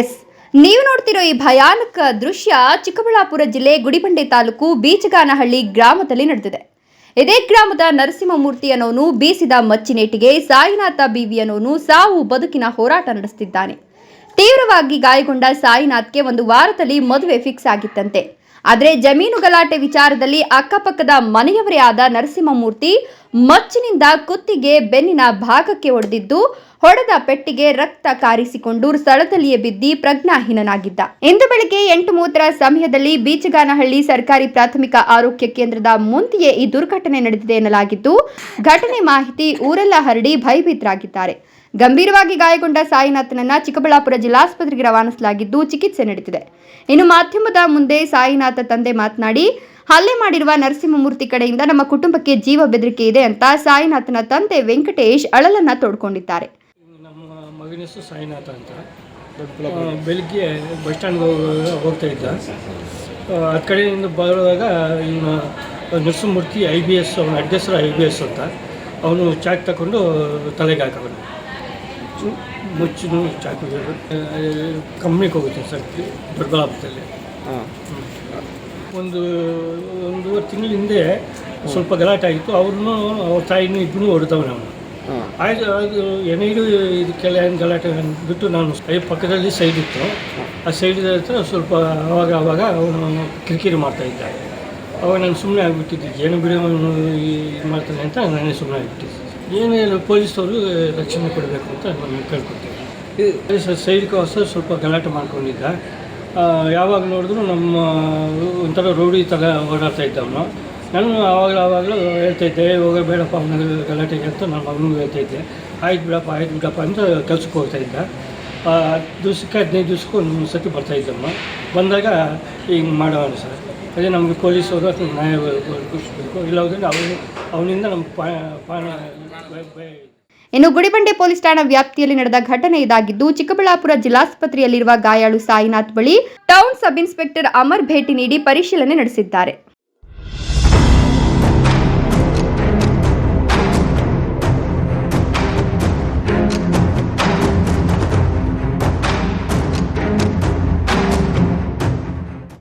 S. ನೀವು ನೋಡ್ತಿರೋ ಈ ಭಯಾನಕ ದೃಶ್ಯ ಚಿಕ್ಕಬಳ್ಳಾಪುರ ಜಿಲ್ಲೆ ಗುಡಿಬಂಡೆ ತಾಲೂಕು ಬೀಚಗಾನಹಳ್ಳಿ ಗ್ರಾಮದಲ್ಲಿ ನಡೆದಿದೆ. ಇದೇ ಗ್ರಾಮದ ನರಸಿಂಹಮೂರ್ತಿ ಅನ್ನೋನು ಬೀಸಿದ ಮಚ್ಚಿನೇಟಿಗೆ ಸಾಯಿನಾಥ ಬಿವಿ ಅನ್ನೋನು ಸಾವು ಬದುಕಿನ ಹೋರಾಟ ನಡೆಸುತ್ತಿದ್ದಾನೆ ತೀವ್ರವಾಗಿ ಗಾಯಗೊಂಡ ಸಾಯಿನಾಥ್ಗೆ ಒಂದು ವಾರದಲ್ಲಿ ಮದುವೆ ಫಿಕ್ಸ್ ಆಗಿತ್ತಂತೆ. ಆದರೆ ಜಮೀನು ಗಲಾಟೆ ವಿಚಾರದಲ್ಲಿ ಅಕ್ಕಪಕ್ಕದ ಮನೆಯವರೇ ಆದ ನರಸಿಂಹಮೂರ್ತಿ ಮಚ್ಚಿನಿಂದ ಕುತ್ತಿಗೆ ಬೆನ್ನಿನ ಭಾಗಕ್ಕೆ ಹೊಡೆದಿದ್ದು ಹೊಡೆದ ಪೆಟ್ಟಿಗೆ ರಕ್ತ ಕಾರಿಸಿಕೊಂಡು ಸ್ಥಳದಲ್ಲಿಯೇ ಬಿದ್ದಿ ಪ್ರಜ್ಞಾಹೀನನಾಗಿದ್ದ. ಇಂದು ಬೆಳಗ್ಗೆ ಎಂಟು ಮೂವತ್ತರ ಸಮಯದಲ್ಲಿ ಬೀಚಗಾನಹಳ್ಳಿ ಸರ್ಕಾರಿ ಪ್ರಾಥಮಿಕ ಆರೋಗ್ಯ ಕೇಂದ್ರದ ಮುಂದೆಯೇ ಈ ದುರ್ಘಟನೆ ನಡೆದಿದೆ ಎನ್ನಲಾಗಿದ್ದು, ಘಟನೆ ಮಾಹಿತಿ ಊರೆಲ್ಲ ಹರಡಿ ಭಯಭೀತರಾಗಿದ್ದಾರೆ. ಗಂಭೀರವಾಗಿ ಗಾಯಗೊಂಡ ಸಾಯಿನಾಥನನ್ನ ಚಿಕ್ಕಬಳ್ಳಾಪುರ ಜಿಲ್ಲಾಸ್ಪತ್ರೆಗೆ ರವಾನಿಸಲಾಗಿದ್ದು ಚಿಕಿತ್ಸೆ ನಡೆದಿದೆ. ಇನ್ನು ಮಾಧ್ಯಮದ ಮುಂದೆ ಸಾಯಿನಾಥ ತಂದೆ ಮಾತನಾಡಿ, ಹಲ್ಲೆ ಮಾಡಿರುವ ನರಸಿಂಹಮೂರ್ತಿ ಕಡೆಯಿಂದ ನಮ್ಮ ಕುಟುಂಬಕ್ಕೆ ಜೀವ ಬೆದರಿಕೆ ಇದೆ ಅಂತ ಸಾಯಿನಾಥನ ತಂದೆ ವೆಂಕಟೇಶ್ ಅಳಲನ್ನ ತೋಡ್ಕೊಂಡಿದ್ದಾರೆ. ನಮ್ಮ ಮಗನ ಹೆಸರು ಸಾಯಿನಾಥ ಅಂತ. ಬೆಳಿಗ್ಗೆ ಬಸ್ ಸ್ಟ್ಯಾಂಡ್ಗೆ ಹೋಗ್ತಾ ಇದ್ದ. ಆ ಕಡೆಯಿಂದ ಬರುವಾಗ ಇವನ ನರಸಿಂಹಮೂರ್ತಿ ಐ ಬಿ ಎಸ್ ಅವನ ಅಡ್ಡ ಐ ಬಿ ಎಸ್ ಅಂತ. ಅವನು ಚಾಕ್ ತಗೊಂಡು ತಲೆಗೆ ಹಾಕವನು. ಮುಚ್ಚು ಚಾಕು ಕಂಪ್ನಿಗೆ ಹೋಗುತ್ತೆ ಸರ್ ದೊಡ್ಡಬಳ್ಳಾಪುರದಲ್ಲಿ ಒಂದು ಒಂದೂವರೆ ತಿಂಗಳ ಹಿಂದೆ ಸ್ವಲ್ಪ ಗಲಾಟೆ ಆಗಿತ್ತು. ಅವ್ರನ್ನೂ ಅವ್ರ ತಾಯಿನ ಇಬ್ಬರು ಹೊಡೆದವನು ನಾವು ಆಯ್ತು ಅದು ಏನಿದು ಇದಕ್ಕೆಲ್ಲ ಏನು ಗಲಾಟೆ ಅಂದ್ಬಿಟ್ಟು ನಾನು ಐ ಪಕ್ಕದಲ್ಲಿ ಸೈಡ್ ಇತ್ತು. ಆ ಸೈಡ್ ಹತ್ರ ಸ್ವಲ್ಪ ಆವಾಗ ಆವಾಗ ಅವನು ಕಿರಿಕಿರಿ ಮಾಡ್ತಾ ಇದ್ದ. ಅವಾಗ ನಾನು ಸುಮ್ಮನೆ ಆಗಿಬಿಟ್ಟಿದ್ದೆ. ಏನು ಬಿಡಿ ಇದು ಮಾಡ್ತಾನೆ ಅಂತ ನಾನೇ ಸುಮ್ಮನೆ ಆಗಿಬಿಟ್ಟಿದ್ದೆ. ಏನೇನು ಪೊಲೀಸವರು ರಕ್ಷಣೆ ಕೊಡಬೇಕು ಅಂತ ನಾನು ಕೇಳ್ಕೊತೀನಿ ಸೈಡ್ಗೋಸ್ಕರ ಸ್ವಲ್ಪ ಗಲಾಟೆ ಮಾಡ್ಕೊಂಡಿದ್ದ. ಯಾವಾಗ ನೋಡಿದ್ರು ನಮ್ಮ ಒಂಥರ ರೌಡಿ ಥರ ಓಡಾಡ್ತಾ ಇದ್ದವನು. ನಾನು ಆವಾಗಲೂ ಆವಾಗಲೂ ಹೇಳ್ತಾ ಇದ್ದೆ ಹೋಗ ಬೇಡಪ್ಪ ಅವನ ಗಲಾಟೆಗೆ ಅಂತ ನಾನು ಅವನಿಗೆ ಹೇಳ್ತಾ ಇದ್ದೆ. ಆಯ್ತು ಬಿಡಪ್ಪ ಆಯ್ತು ಬಿಡಪ್ಪ ಅಂತ ಕೆಲ್ಸಕ್ಕೆ ಹೋಗ್ತಾ ಇದ್ದ. ಹತ್ತು ದಿವ್ಸಕ್ಕೆ ಹದಿನೈದು ದಿವ್ಸಕ್ಕೂ ಒಂದು ಸತಿ ಬರ್ತಾಯಿದ್ದಮ್ಮ ಬಂದಾಗ ಹಿಂಗೆ ಮಾಡೋಣ ಸರ್. ಅದೇ ನಮಗೆ ಪೊಲೀಸವರು ನ್ಯಾಯ ಒದಗಿಸ್ಬೇಕು ಇಲ್ಲವಾದ್ರೆ ಅವನು ಅವನಿಂದ ನಮ್ಮ. ಇನ್ನು ಗುಡಿಬಂಡೆ ಪೊಲೀಸ್ ಠಾಣಾ ವ್ಯಾಪ್ತಿಯಲ್ಲಿ ನಡೆದ ಘಟನೆ ಇದಾಗಿದ್ದು, ಚಿಕ್ಕಬಳ್ಳಾಪುರ ಜಿಲ್ಲಾಸ್ಪತ್ರೆಯಲ್ಲಿರುವ ಗಾಯಾಳು ಸಾಯಿನಾಥ್ ಬಳಿ ಟೌನ್ ಸಬ್ ಇನ್ಸ್ಪೆಕ್ಟರ್ ಅಮರ್ ಭೇಟಿ ನೀಡಿ ಪರಿಶೀಲನೆ ನಡೆಸಿದ್ದಾರೆ